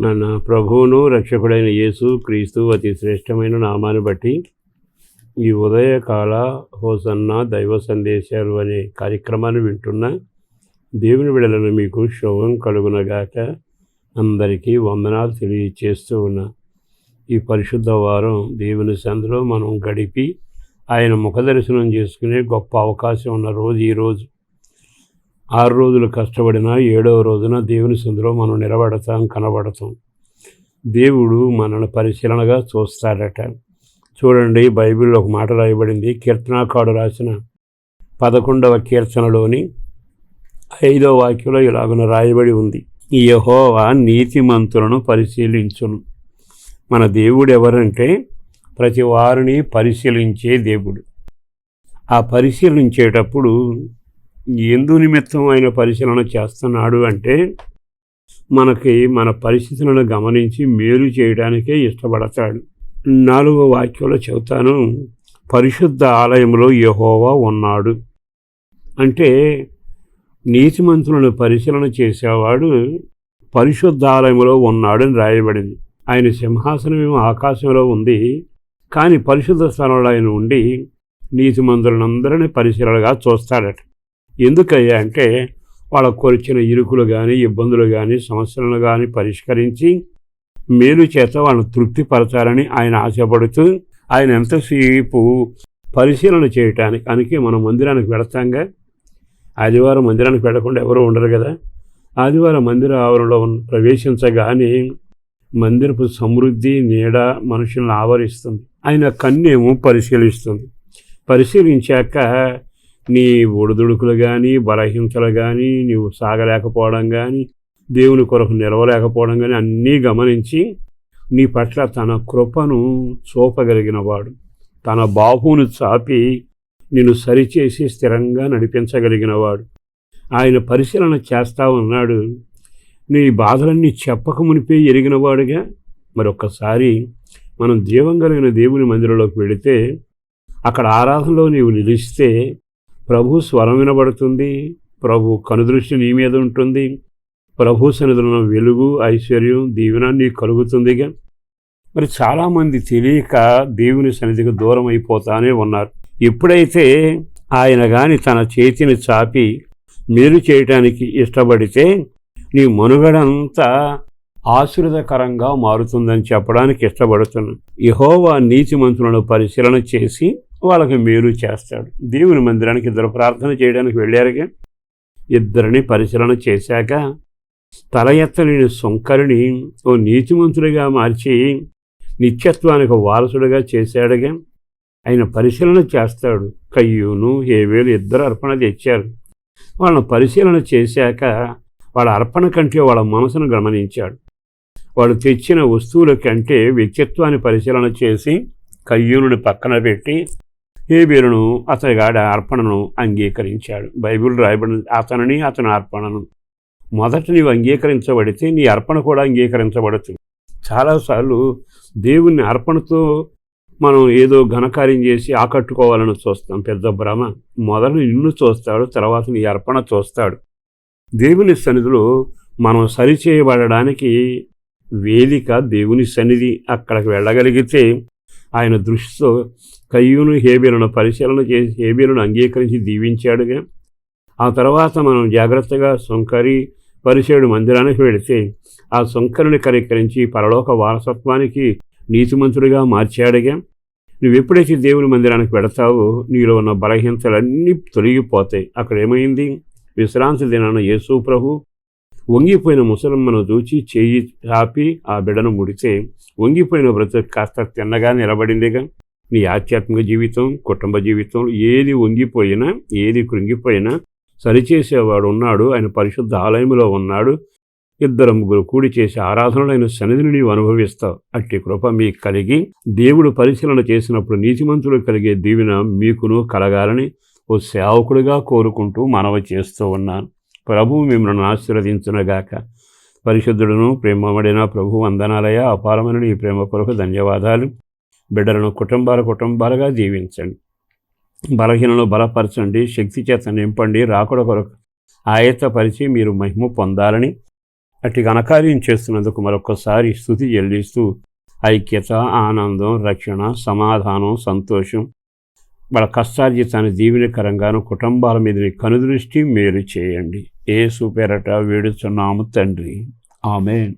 నన్న ప్రభువును రక్షకుడైన యేసు క్రీస్తు అతి శ్రేష్టమైన నామాన్ని బట్టి ఈ ఉదయకాల హోసన్న దైవ సందేశాలు అనే కార్యక్రమాన్ని వింటున్న దేవుని విడలను మీకు శోభం కలుగునగాక అందరికీ వందనాలు తెలియచేస్తూ ఉన్నా. ఈ పరిశుద్ధ వారం దేవుని సందులో మనం గడిపి ఆయన ముఖ దర్శనం చేసుకునే గొప్ప అవకాశం ఉన్న రోజు ఈరోజు ఆరు రోజులు కష్టపడిన ఏడవ రోజున దేవుని సందులో మనం నిలబడతాం కనబడతాం. దేవుడు మనల్ని పరిశీలనగా చూస్తాడట. చూడండి బైబిల్లో ఒక మాట రాయబడింది. కీర్తనాకాడు రాసిన పదకొండవ కీర్తనలోని ఐదవ వాక్యంలో ఇలాగున రాయబడి ఉంది. ఈ యహోవా నీతిమంతులను పరిశీలించును. మన దేవుడు ఎవరంటే ప్రతి వారిని పరిశీలించే దేవుడు. ఆ పరిశీలించేటప్పుడు ఎందు నిమిత్తం ఆయన పరిశీలన చేస్తున్నాడు అంటే మనకి మన పరిస్థితులను గమనించి మేలు చేయడానికే ఇష్టపడతాడు. నాలుగో వాక్యంలో చెబుతాను పరిశుద్ధ ఆలయంలో యహోవా ఉన్నాడు. అంటే నీతిమంతులను పరిశీలన చేసేవాడు పరిశుద్ధ ఆలయంలో ఉన్నాడని రాయబడింది. ఆయన సింహాసనం ఆకాశంలో ఉంది కానీ పరిశుద్ధ స్థలంలో ఆయన ఉండి నీతిమంతులందరినీ పరిశీలనగా చూస్తాడట. ఎందుకయ్యా అంటే వాళ్ళకు వచ్చిన ఇరుకులు కానీ ఇబ్బందులు కానీ సమస్యలను కానీ పరిష్కరించి మేలు చేత వాళ్ళని తృప్తిపరచాలని ఆయన ఆశపడుతూ ఆయన ఎంతసేపు పరిశీలన చేయటానికి అందుకే మనం మందిరానికి వెళతాంగా? ఆదివారం మందిరానికి వెళ్ళకుండా ఎవరు ఉండరు కదా? ఆదివారం మందిర ఆవరణలో ప్రవేశించగానే మందిరపు సమృద్ధి నీడ మనుషులను ఆవరిస్తుంది. ఆయన కన్నేమో పరిశీలిస్తుంది. పరిశీలించాక నీ ఒడిదుడుకులు కానీ బలహీనతలు కానీ నీవు సాగలేకపోవడం కానీ దేవుని కొరకు నిలవలేకపోవడం కానీ అన్నీ గమనించి నీ పట్ల తన కృపను చూపగలిగినవాడు తన బాహువును చాపి నిన్ను సరిచేసి స్థిరంగా నడిపించగలిగినవాడు ఆయన పరిశీలన చేస్తా ఉన్నాడు. నీ బాధలన్నీ చెప్పక మునిపే ఎరిగినవాడుగా మరొకసారి మనం జీవం కలిగిన దేవుని మందిరంలోకి వెళితే అక్కడ ఆరాధనలో నీవు నిలిస్తే ప్రభు స్వరం వినబడుతుంది. ప్రభు కనుదృష్టి నీ మీద ఉంటుంది. ప్రభు సన్నిధిలో వెలుగు ఐశ్వర్యం దీవెన నీకు కలుగుతుందిగా మరి చాలామంది తెలియక దేవుని సన్నిధికి దూరం అయిపోతానే ఉన్నారు. ఎప్పుడైతే ఆయన కానీ తన చేతిని చాపి మేలు చేయటానికి ఇష్టపడితే నీ మనుగడంతా ఆశీర్వదకరంగా మారుతుందని చెప్పడానికి ఇష్టపడుతున్నాను. యహోవా నీతిమంతులను పరిశీలన చేసి వాళ్ళకి మేలు చేస్తాడు. దేవుని మందిరానికి ఇద్దరు ప్రార్థన చేయడానికి వెళ్ళారుగా. ఇద్దరిని పరిశీలన చేశాక తల ఎత్తలేని సొంకరిని ఓ నీతిమంతుడిగా మార్చి నిత్యత్వానికి వారసుడిగా చేశాడుగా. ఆయన పరిశీలన చేస్తాడు. కయ్యూను హేవేలు ఇద్దరు అర్పణ తెచ్చారు. వాళ్ళని పరిశీలన చేశాక వాళ్ళ అర్పణ కంటే వాళ్ళ మనసును గమనించాడు. వాళ్ళు తెచ్చిన వస్తువుల కంటే వ్యక్తిత్వాన్ని పరిశీలన చేసి కయ్యూనుని పక్కన పెట్టి హేబేలును అతని గాడ అర్పణను అంగీకరించాడు. బైబిల్ రాయబడిన అతనిని అతని అర్పణను. మొదట నీవు అంగీకరించబడితే నీ అర్పణ కూడా అంగీకరించబడచ్చు. చాలాసార్లు దేవుణ్ణి అర్పణతో మనం ఏదో ఘనకార్యం చేసి ఆకట్టుకోవాలని చూస్తాం. పెద్ద భ్రమ. మొదలు నిన్ను చూస్తాడు తర్వాత నీ అర్పణ చూస్తాడు. దేవుని సన్నిధిలో మనం సరిచేయబడడానికి వేదిక దేవుని సన్నిధి అక్కడికి వెళ్ళగలిగితే ఆయన దృష్టితో కయ్యూను హేబీలను పరిశీలన చేసి హేబీలను అంగీకరించి దీవించాడుగా. ఆ తర్వాత మనం జాగ్రత్తగా సొంకరి పరిశేడు మందిరానికి వెళితే ఆ సొంకరిని కరీకరించి పరలోక వారసత్వానికి నీతిమంతుడిగా మార్చాడుగా. నువ్వు ఎప్పుడైతే దేవుని మందిరానికి పెడతావో నీలో ఉన్న బలహీనతలన్నీ తొలగిపోతాయి. అక్కడ ఏమైంది విశ్రాంతి దినాన యేసు ప్రభు వంగిపోయిన ముసలమ్మను చూచి చేయి చాపి ఆ బిడను ముడితే వంగిపోయిన బ్రతుకు కాస్త తిన్నగా నిలబడిందిగా. నీ ఆధ్యాత్మిక జీవితం కుటుంబ జీవితం ఏది వంగిపోయినా ఏది కృంగిపోయినా సరిచేసేవాడు ఉన్నాడు ఆయన పరిశుద్ధ ఆలయంలో ఉన్నాడు. ఇద్దరు ముగ్గురు కూడి చేసే ఆయన సన్నిధిని నీవు అనుభవిస్తావు. అట్టి కృప మీకు కలిగి దేవుడు పరిశీలన చేసినప్పుడు నీతిమంతులు కలిగే దీవెన మీకును కలగాలని ఓ సేవకుడిగా కోరుకుంటూ మనవ చేస్తూ ఉన్నాను. ప్రభువు మిమ్మల్ని ఆశీర్వదించునగాక. పరిశుద్ధుడును ప్రేమబడిన ప్రభు వందనాలయ అపారమైన ఈ ప్రేమ కొరకు ధన్యవాదాలు. బిడ్డలను కుటుంబాల కుటుంబాలుగా జీవించండి. బలహీనను బలపరచండి. శక్తి చేత నింపండి. రాకుడ కొరకు ఆయత్తపరిచి మీరు మహిమ పొందాలని అటు ఘనకార్యం చేస్తున్నందుకు మరొకసారి స్థుతి చెల్లిస్తూ ఐక్యత ఆనందం రక్షణ సమాధానం సంతోషం వాళ్ళ కష్టార్జితాన్ని దీవెనకరంగాను కుటుంబాల మీద కనుదృష్టి మేలు చేయండి. ఏ సూపేరట వేడుచున్నాము తండ్రి. ఆమె